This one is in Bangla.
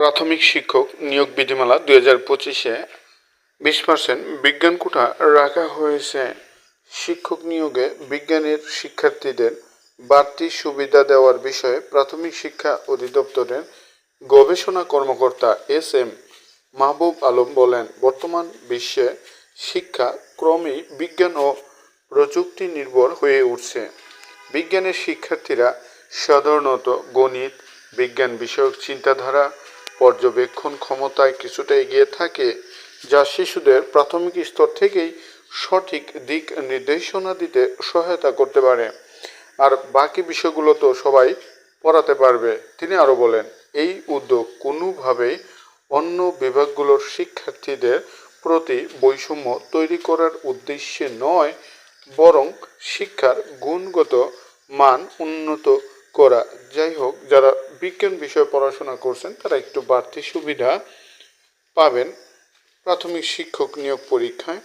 প্রাথমিক শিক্ষক নিয়োগ বিধিমালা দুই হাজার পঁচিশে বিশ পার্সেন্ট বিজ্ঞান কোটা রাখা হয়েছে। শিক্ষক নিয়োগে বিজ্ঞানের শিক্ষার্থীদের বাড়তি সুবিধা দেওয়ার বিষয়ে প্রাথমিক শিক্ষা অধিদপ্তরের গবেষণা কর্মকর্তা এস এম মাহবুব আলম বলেন, বর্তমান বিশ্বে শিক্ষা ক্রমেই বিজ্ঞান ও প্রযুক্তি নির্ভর হয়ে উঠছে। বিজ্ঞানের শিক্ষার্থীরা সাধারণত গণিত, বিজ্ঞান বিষয়ক চিন্তাধারা পর্যবেক্ষণ ক্ষমতায় কিছুটা এগিয়ে থাকে, যা শিশুদের প্রাথমিক স্তর থেকেই সঠিক দিক নির্দেশনা দিতে সহায়তা করতে পারে। আর বাকি বিষয়গুলো তো সবাই পড়াতে পারবে, তিনি আরও বলেন, এই উদ্যোগ কোনোভাবেই অন্য বিভাগগুলোর শিক্ষার্থীদের প্রতি বৈষম্য তৈরি করার উদ্দেশ্যে নয়, বরং শিক্ষার গুণগত মান উন্নত করা। যাই হোক, যারা বিজ্ঞান বিষয়ে পড়াশোনা করছেন, তারা একটু বাড়তি সুবিধা পাবেন। প্রাথমিক শিক্ষক নিয়োগ পরীক্ষায়।